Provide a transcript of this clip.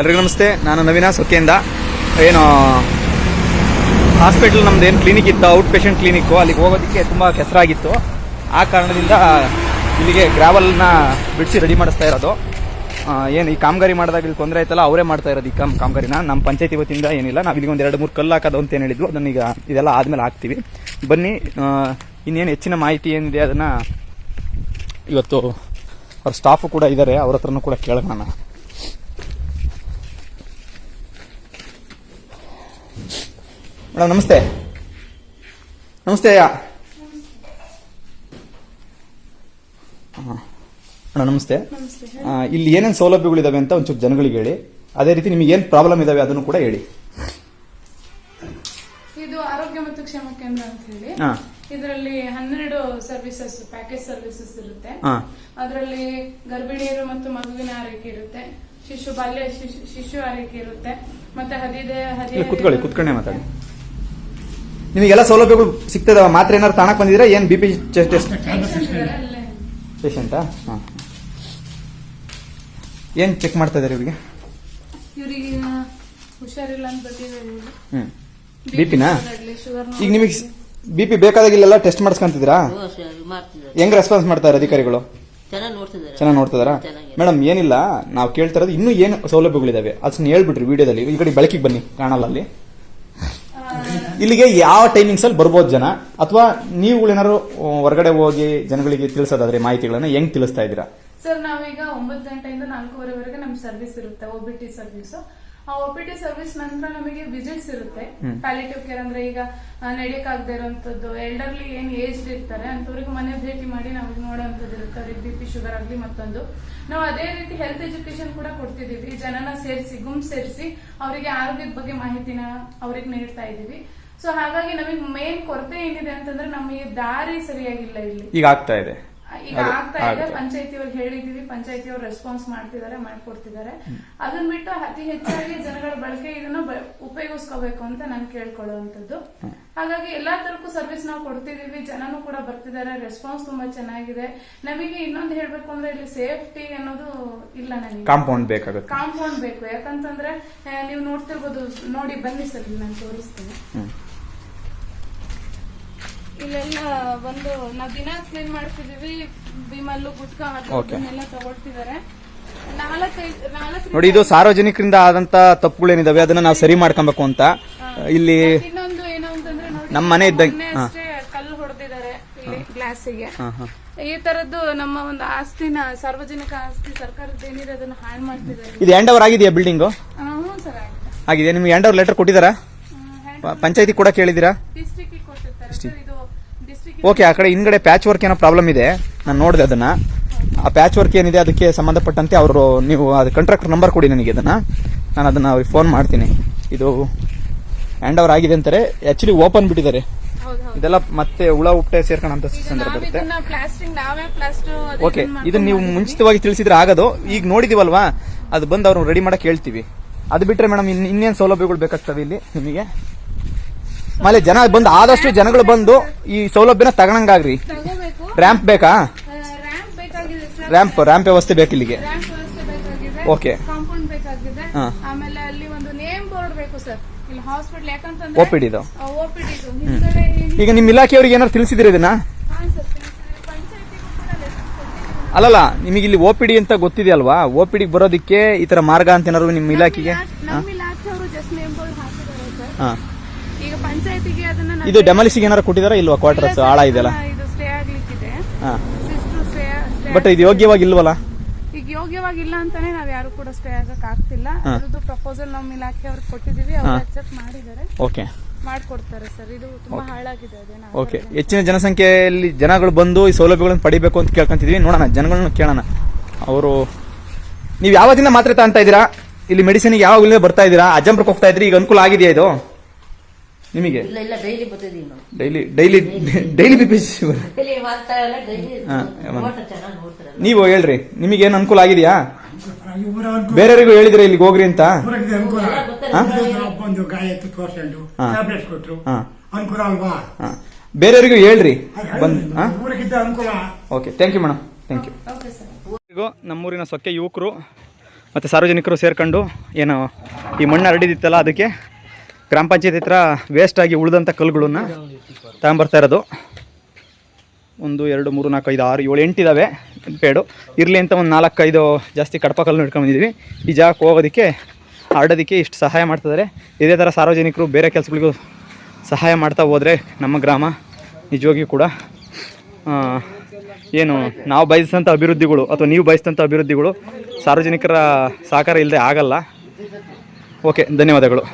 ಎಲ್ರಿಗೂ ನಮಸ್ತೆ. ನಾನು ನವೀನ ಸೊಕ್ಕೆಯಿಂದ ಏನು, ಹಾಸ್ಪಿಟಲ್ ನಮ್ದು ಏನು ಕ್ಲಿನಿಕ್ ಇತ್ತು ಔಟ್ ಪೇಷಂಟ್ ಕ್ಲಿನಿಕ್ಕು ಅಲ್ಲಿಗೆ ಹೋಗೋದಕ್ಕೆ ತುಂಬ ಕೆಸರಾಗಿತ್ತು. ಆ ಕಾರಣದಿಂದ ಇಲ್ಲಿಗೆ ಗ್ರಾವಲ್ನ ಬಿಡಿಸಿ ರೆಡಿ ಮಾಡಿಸ್ತಾ ಇರೋದು. ಏನು, ಈ ಕಾಮಗಾರಿ ಮಾಡಿದಾಗ ಇಲ್ಲಿ ತೊಂದರೆ ಆಯ್ತಲ್ಲ, ಅವರೇ ಮಾಡ್ತಾ ಇರೋದು ಈ ಕಾಮ್, ಕಾಮಗಾರಿನ. ನಮ್ಮ ಪಂಚಾಯತಿ ವತಿಯಿಂದ ಏನಿಲ್ಲ ನಾವು ಇಲ್ಲಿಗೆ ಒಂದು ಎರಡು ಮೂರು ಕಲ್ಲು ಹಾಕೋದು ಅಂತ ಏನು ಹೇಳಿದ್ರು ಅದನ್ನ ಈಗ ಇದೆಲ್ಲ ಆದಮೇಲೆ ಹಾಕ್ತೀವಿ. ಬನ್ನಿ ಇನ್ನೇನು ಹೆಚ್ಚಿನ ಮಾಹಿತಿ ಏನಿದೆ ಅದನ್ನು ಇವತ್ತು ಅವ್ರ ಸ್ಟಾಫು ಕೂಡ ಇದ್ದಾರೆ ಅವ್ರ ಹತ್ರನೂ ಕೂಡ ಕೇಳೋಣ. ಮೇಡಮ್ ನಮಸ್ತೆ. ನಮಸ್ತೆ ಅಯ್ಯ ಮೇಡಮ್ ನಮಸ್ತೆ. ಇಲ್ಲಿ ಏನೇನು ಸೌಲಭ್ಯಗಳಿದಾವೆ ಅಂತ ಒಂಚೂರು ಜನಗಳಿಗೆ ಹೇಳಿ. ಅದೇ ರೀತಿ ನಿಮಗೆ ಏನು ಪ್ರಾಬ್ಲಮ್ ಇದಾವೆ ಅದನ್ನು ಕೂಡ ಹೇಳಿ. ಇದು ಆರೋಗ್ಯ ಮತ್ತು ಕ್ಷೇಮ ಕೇಂದ್ರ ಅಂತ ಹೇಳಿ. ಹಾಂ. ಇದರಲ್ಲಿ ಹನ್ನೆರಡು ಸರ್ವಿಸಸ್ ಪ್ಯಾಕೇಜ್ ಸರ್ವಿಸಸ್ ಇರುತ್ತೆ. ಅದರಲ್ಲಿ ಗರ್ಭಿಣಿಯರು ಮತ್ತು ಮಗುವಿನ ಆರೈಕೆ ಇರುತ್ತೆ. ಶಿಶು ಬಾಲ್ಯ ಶಿಶು ಶಿಶು ಆರೈಕೆ ಇರುತ್ತೆ. ಮತ್ತೆ ಹದಿದೆ ಹದಿ ಕುತ್ಕೊಳ್ಳಿ ಕುತ್ಕೊಂಡೆ ಮಾತಾಡಿ. ನಿಮಗೆಲ್ಲ ಸೌಲಭ್ಯಗಳು ಸಿಗ್ತದ ಮಾತ್ರ ಏನಾರು ತಾಣಕ್ಕೆ ಬಂದಿದ್ರೆ ಏನು ಬಿ ಪಿ ಚೆಸ್ಟ್ ಟೆಸ್ಟ್ ಪೇಷಂಟಾ ಹಾಂ. ಏನು ಚೆಕ್ ಮಾಡ್ತಾ ಇದಾರೆ ಇವರಿಗೆ? ಹ್ಞೂ ಬಿ ಪಿನಾ ಈಗ ನಿಮಗೆ ಬಿ ಪಿ ಬೇಕಾದಾಗಿಲ್ಲೆಲ್ಲ ಟೆಸ್ಟ್ ಮಾಡಿಸ್ಕೊಂತಿದ್ದೀರಾ? ಹೆಂಗ್ ರೆಸ್ಪಾನ್ಸ್ ಮಾಡ್ತಾರೆ ಅಧಿಕಾರಿಗಳು? ಚೆನ್ನಾಗಿ ನೋಡ್ತಿದಾರಾ. ಮೇಡಮ್ ಏನಿಲ್ಲ. ನಾವು ಕೇಳ್ತಾ ಇರೋದು ಇನ್ನೂ ಏನು ಸೌಲಭ್ಯಗಳಿದಾವೆ. ಅದನ್ನ ಹೇಳ್ಬಿಟ್ರಿ ವಿಡಿಯೋದಲ್ಲಿ. ಈ ಕಡೆ ಬೆಳಕಿಗೆ ಬನ್ನಿ ಕಾಣಲ್ಲ ಅಲ್ಲಿ. ಇಲ್ಲಿಗೆ ಯಾವ ಟೈಮಿಂಗ್ಸ್ ಅಲ್ಲಿ ಬರ್ಬೋದು ಜನ? ಅಥವಾ ನೀವುಗಳೇನಾದ್ರು ಹೊರಗಡೆ ಹೋಗಿ ಜನಗಳಿಗೆ ತಿಳಿಸೋದಾದ್ರೆ ಮಾಹಿತಿಗಳನ್ನ ಹೆಂಗ್ ತಿಳಿಸ್ತಾ ಇದ್ದೀರಾ? ಸರ್ ನಾವೀಗ ಒಂಬತ್ತು ಗಂಟೆಯಿಂದ ನಾಲ್ಕೂವರೆವರೆಗೆ ನಮ್ ಸರ್ವಿಸ್ ಇರುತ್ತೆ ಒಬಿಟಿ ಸರ್ವಿಸ್ ಆ ಓಪಿಟಿ ಸರ್ವಿಸ್ ನಂತರ ನಮಗೆ ವಿಸಿಟ್ಸ್ ಇರುತ್ತೆ. ಪ್ಯಾಲಿಟಿವ್ ಕೇರ್ ಅಂದ್ರೆ ಈಗ ನಡೆಯಕ್ಕಾಗದೇ ಇರುವಂತದ್ದು. ಎಲ್ಡರ್ಲಿ ಏನ್ ಏಜ್ ಇರ್ತಾರೆ ಅಂತವ್ರಿಗೆ ಮನೆ ಭೇಟಿ ಮಾಡಿ ನಾವು ನೋಡುವಂತದ್ದು ಇರುತ್ತೆ. ಅವ್ರಿಗೆ ಬಿ ಪಿ ಶುಗರ್ ಆಗ್ಲಿ ಮತ್ತೊಂದು. ನಾವು ಅದೇ ರೀತಿ ಹೆಲ್ತ್ ಎಜುಕೇಶನ್ ಕೂಡ ಕೊಡ್ತಿದೀವಿ ಜನನ ಸೇರಿಸಿ ಗುಂಪು ಸೇರಿಸಿ ಅವರಿಗೆ ಆರೋಗ್ಯದ ಬಗ್ಗೆ ಮಾಹಿತಿನ ಅವ್ರಿಗೆ ನೀಡ್ತಾ ಇದೀವಿ ಸೊ ಹಾಗಾಗಿ ನಮಗೆ ಮೇನ್ ಕೊರತೆ ಏನಿದೆ ಅಂತಂದ್ರೆ ನಮಗೆ ದಾರಿ ಸರಿಯಾಗಿಲ್ಲ ಇಲ್ಲಿ. ಈಗ ಆಗ್ತಾ ಇದೆ. ಈಗ ಆಗ್ತಾ ಇದೆ. ಪಂಚಾಯತಿ ಅವ್ರಿಗೆ ಹೇಳಿದೀವಿ. ಪಂಚಾಯತಿ ಅವ್ರು ರೆಸ್ಪಾನ್ಸ್ ಮಾಡ್ತಿದ್ದಾರೆ ಮಾಡ್ಕೊಡ್ತಿದ್ದಾರೆ. ಅದನ್ನ ಬಿಟ್ಟು ಅತಿ ಹೆಚ್ಚಾಗಿ ಜನಗಳ ಬಳಕೆ ಇದನ್ನ ಉಪಯೋಗಿಸ್ಕೋಬೇಕು ಅಂತ ನಾನ್ ಕೇಳ್ಕೊಳ್ಳುವಂತದ್ದು ಹಾಗಾಗಿ ಎಲ್ಲಾ ತರಕ್ಕೂ ಸರ್ವಿಸ್ ನಾವು ಕೊಡ್ತಿದೀವಿ. ಜನನು ಕೂಡ ಬರ್ತಿದ್ದಾರೆ. ರೆಸ್ಪಾನ್ಸ್ ತುಂಬಾ ಚೆನ್ನಾಗಿದೆ. ನಮಗೆ ಇನ್ನೊಂದು ಹೇಳ್ಬೇಕು ಅಂದ್ರೆ ಇಲ್ಲಿ ಸೇಫ್ಟಿ ಅನ್ನೋದು ಇಲ್ಲ ನನಗೆ ಕಾಂಪೌಂಡ್ ಬೇಕಾಗುತ್ತೆ. ಕಾಂಪೌಂಡ್ ಬೇಕು. ಯಾಕಂತಂದ್ರೆ ನೀವು ನೋಡ್ತಿರ್ಬೋದು. ನೋಡಿ ಬನ್ನಿ ಸರ್ ನಾನು ತೋರಿಸ್ತೀನಿ. ಇಲ್ಲೆಲ್ಲ ಒಂದು ನಾವ್ ದಿನ ಕ್ಲೀನ್ ಮಾಡ್ತಿದೀವಿ ಬಿಮಲ್ಲು ಗುಟ್ಕ ತಗೊಳ್ತಿದ್ದಾರೆ ನಾಲ್ಕೈದು ನಾಲ್ಕು ನೋಡಿ ಇದು ಸಾರ್ವಜನಿಕರಿಂದ ಆದಂತ ತಪ್ಪುಗಳೇನಿದಾವೆ ಅದನ್ನ ನಾವು ಸರಿ ಮಾಡ್ಕೊಬೇಕು ಅಂತ. ಇಲ್ಲಿ ಇನ್ನೊಂದು ಏನು ಅಂತಂದ್ರೆ ನೋಡಿ ನಮ್ಮ ಮನೆ ಇದ್ದಂಗೆ ಮೊನ್ನೆ ಅಷ್ಟೇ ಕಲ್ಲು ಹೊಡೆದಿದ್ದಾರೆ ಇಲ್ಲಿ ಗ್ಲಾಸಿಗೆ. ಹಾ, ಹಾ. ಈ ತರದ್ದು ನಮ್ಮ ಒಂದು ಆಸ್ತಿನ ಸಾರ್ವಜನಿಕ ಆಸ್ತಿ ಸರ್ಕಾರದ ಏನಿದೆ ಅದನ್ನ ಹಾಳು ಮಾಡ್ತಿದ್ದಾರೆ. ಇದು ಎಂಡ್ ಓವರ್ ಆಗಿದೆಯಾ ಬಿಲ್ಡಿಂಗು ಹ್ಞೂ ಸರ್ ಆಗಿದೆ. ನಿಮ್ಗೆ ಎಂಡ್ ಅವರ್ ಲೆಟರ್ ಕೊಟ್ಟಿದ್ದಾರಾ ಪಂಚಾಯತಿ ಕೂಡ ಕೇಳಿದ್ದೀರಾ ಡಿಸ್ಟ್ರಿಕ್ಟ್ ಕೊಟ್ಟಿರ್ತಾರೆ. ಸರ್ ಇದು ಡಿಸ್ಟ್ರಿಕ್ಟ್ ಓಕೆ ಆ ಕಡೆ ಹಿಂದ್ಗಡೆ ಪ್ಯಾಚ್ ವರ್ಕ್ ಏನೋ ಪ್ರಾಬ್ಲಮ್ ಇದೆ. ನಾನು ನೋಡಿದೆ ಅದನ್ನ. ಆ ಪ್ಯಾಚ್ ವರ್ಕ್ ಏನಿದೆ ಅದಕ್ಕೆ ಸಂಬಂಧಪಟ್ಟಂತೆ ಅವರು ನೀವು ಅದು ಕಾಂಟ್ರಾಕ್ಟರ್ ನಂಬರ್ ಕೊಡಿ ನನಗೆ ಅದನ್ನ. ನಾನು ಅದನ್ನ ಅವ್ರಿಗೆ ಫೋನ್ ಮಾಡ್ತೀನಿ. ಇದು ಹ್ಯಾಂಡ್ ಓವರ್ ಆಗಿದೆ ಅಂತಾರೆ. ಆಕ್ಚುಲಿ ಓಪನ್ ಬಿಟ್ಟಿದ್ದಾರೆ. ಇದೆಲ್ಲ ಮತ್ತೆ ಹುಳ ಹುಟ್ಟೆ ಸೇರ್ಕೊಂಡಂತ ಸಂದರ್ಭ ಬರುತ್ತೆ ಓಕೆ ಇದನ್ನ ನೀವು ಮುಂಚಿತವಾಗಿ ತಿಳಿಸಿದ್ರೆ ಆಗೋದು. ಈಗ ನೋಡಿದೀವಲ್ವಾ? ಅದು ಬಂದು ಅವ್ರನ್ನ ರೆಡಿ ಮಾಡಕ್ ಹೇಳ್ತೀವಿ. ಅದು ಬಿಟ್ರೆ ಮೇಡಮ್ ಇನ್ ಇನ್ನೇನು ಸೌಲಭ್ಯಗಳು ಬೇಕಾಗ್ತವೆ ಇಲ್ಲಿ ನಿಮಗೆ? ಆಮೇಲೆ ಜನ ಬಂದು ಆದಷ್ಟು ಜನಗಳು ಬಂದು ಈ ಸೌಲಭ್ಯನ ತಗೊಂಡಂಗಾಗ್ರಿ. ರ್ಯಾಂಪ್ ಬೇಕಾ? ರ್ಯಾಂಪ್ ರ್ಯಾಂಪ್ ವ್ಯವಸ್ಥೆ ಬೇಕು ಇಲ್ಲಿಗೆ. ಓಕೆ. ಆಮೇಲೆ ಅಲ್ಲಿ ಒಂದು ನೇಮ್ ಬೋರ್ಡ್ ಬೇಕು ಸರ್ ಇಲ್ಲಿ ಹಾಸ್ಪಿಟಲ್ ಯಾಕಂತಂದ್ರೆ OPD ಇದು. ಓಪಿಡಿ ಇದು ಹಿಂದ್ಗಡೆ ಈಗ ನಿಮ್ಮ ಇಲಾಖೆಯವ್ರಿಗೆ ಏನಾದ್ರು ತಿಳಿಸಿದಿರಿ ಇದನ್ನ? ಅಲ್ಲಲ್ಲ ನಿಮಗೆ ಇಲ್ಲಿ ಓಪಿಡಿ ಪಿ ಡಿ ಅಂತ ಗೊತ್ತಿದೆಯಲ್ವಾ ಓ ಪಿ ಬರೋದಿಕ್ಕೆ ಬರೋದಕ್ಕೆ ಈ ತರ ಮಾರ್ಗ ಅಂತ ಏನಾದ್ರು ನಿಮ್ಮ ಇಲಾಖೆಗೆ? ನಮ್ಮ ಇಲಾಖೆಯವರು ಜಸ್ಟ್ ನೇಮ್ ಬೋರ್ಡ್ ಹಾಕಿದ್ದಾರೆ ಸರ್. ಹಾ. ಈಗ ಪಂಚಾಯತಿಗೆ ಅದನ್ನ ಇದು ಡೆಮಾಲಿಸಿಗೆ ಏನಾರು ಕೊಟ್ಟಿದಾರಾ ಇಲ್ವಾ ಕ್ವಾರ್ಟರ್ಸ್ ಹಾಳ ಅದನ್ನ ಇದು ಸ್ಟೇ ಆಗ್ಲಿಕ್ಕಿದೆ. ಹಾ. ಸಿಸ್ಟರ್ ಸ್ಟೇ ಸ್ಟೇ ಬಟ್ ಇದು ಯೋಗ್ಯವಾಗಿ ಇಲ್ವಲ್ಲ? ಈಗ ಯೋಗ್ಯವಾಗಿಲ್ಲ ಅಂತಾನೆ ನಾವ್ ಯಾರು ಕೂಡ ಸ್ಟೇ ಆಗಕ್ ಆಗ್ತಿಲ್ಲ. ಅದ್ರದ್ದು ಪ್ರಪೋಸಲ್ ನಮ್ಮ ಇಲಾಖೆಯವ್ರಿಗೆ ಕೊಟ್ಟಿದೀವಿ ಅವ್ರು ಅಕ್ಸೆಪ್ಟ್ ಮಾಡಿದ್ದಾರೆ. ಓಕೆ. ಮಾಡ್ಕೊಡ್ತಾರೆ ಸರ್ ಇದು ತುಂಬಾ ಹಾಳಾಗಿದೆ ಅದೇನಾ ಓಕೆ. ಹೆಚ್ಚಿನ ಜನಸಂಖ್ಯೆಯಲ್ಲಿ ಜನಗಳು ಬಂದು ಈ ಸೌಲಭ್ಯಗಳನ್ನು ಪಡಿಬೇಕು ಅಂತ ಕೇಳ್ಕೊಂತಿದ್ವಿ. ನೋಡೋಣ ಜನಗಳನ್ನ ಕೇಳೋಣ. ಅವರು ನೀವು ಯಾವತ್ತಿಂದ ಮಾತ್ರೆ ತಗೊಂತಾ ಇದ್ದೀರಾ? ಇಲ್ಲಿ ಮೆಡಿಸಿನ್ಗೆ ಯಾವಾಗಲೂ ಬರ್ತಾ ಇದ್ದೀರಾ? ಅಜ್ಜಂಪ್ರಕ್ಕೆ ಹೋಗ್ತಾ ಇದ್ರಿ ಈಗ ಅನುಕೂಲ ಆಗಿದೆಯಾ ಇದು? ನಿಮಗೆ? ಇಲ್ಲ ಇಲ್ಲ ಡೈಲಿ ಬರ್ತಿದೀವಿ ನಾವು daily daily daily B P daily ಮಾಡ್ತಾ ಇಲ್ಲ ಡೈಲಿ ಹಾ, ನೋಡ್ತಾರೆ ಚೆನ್ನಾಗಿ ನೋಡ್ತಾರಲ್ಲ ನೀವು ಹೇಳ್ರಿ ನಿಮಗೇನು ಅನುಕೂಲ ಆಗಿದೆಯಾ? ಬೇರೆಯವರಿಗೂ ಹೇಳಿದ್ರೆ ಇಲ್ಲಿಗೆ ಹೋಗ್ರಿ ಅಂತ. ಗಾಯ ಎತ್ತು ತೋರ್ಸ್ಕೊಂಡು ಟ್ಯಾಬ್ಲೆಟ್ಸ್ ಕೊಟ್ರು. ಅನುಕೂಲ ಅಲ್ವಾ? ಬೇರೆಯವರಿಗೂ ಹೇಳ್ರಿ. ಬಂದ್ ಅನುಕೂಲ. Okay thank you madam thank you okay sir ಈಗ ನಮ್ಮೂರಿನ ಸೊಕ್ಕೆ ಯುವಕರು ಮತ್ತು ಸಾರ್ವಜನಿಕರು ಸೇರ್ಕೊಂಡು ಏನು ಈ ಮಣ್ಣು ಹರಡಿದಿತ್ತಲ್ಲ ಅದಕ್ಕೆ ಗ್ರಾಮ ಪಂಚಾಯತ್ ಹತ್ರ ವೇಸ್ಟ್ ಆಗಿ ಉಳಿದಂಥ ಕಲ್ಲುಗಳನ್ನ ತಗೊಂಬರ್ತಾ ಇರೋದು. ಒಂದು ಎರಡು ಮೂರು ನಾಲ್ಕು ಐದು ಆರು ಏಳು ಎಂಟು ಇದ್ದಾವೆ ಪೇಡು. ಇರಲಿ ಅಂತ ಒಂದು ನಾಲ್ಕೈದು ಜಾಸ್ತಿ ಕಡಪ ಕಲ್ಲು ಇಟ್ಕೊಂಡಿದ್ದೀವಿ ಈ ಜಾಗಕ್ಕೆ ಹೋಗೋದಕ್ಕೆ, ಆಡೋದಕ್ಕೆ ಇಷ್ಟು ಸಹಾಯ ಮಾಡ್ತಿದ್ದಾರೆ ಇದೇ ಥರ ಸಾರ್ವಜನಿಕರು ಬೇರೆ ಕೆಲಸಗಳಿಗೂ ಸಹಾಯ ಮಾಡ್ತಾ ಹೋದರೆ ನಮ್ಮ ಗ್ರಾಮ ನಿಜವಾಗಿಯೂ ಕೂಡ ಏನು ನಾವು ಬಯಸಿದಂಥ ಅಭಿವೃದ್ಧಿಗಳು ಅಥವಾ ನೀವು ಬಯಸಿದಂಥ ಅಭಿವೃದ್ಧಿಗಳು ಸಾರ್ವಜನಿಕರ ಸಹಕಾರ ಇಲ್ಲದೆ ಆಗಲ್ಲ. ಓಕೆ, ಧನ್ಯವಾದಗಳು.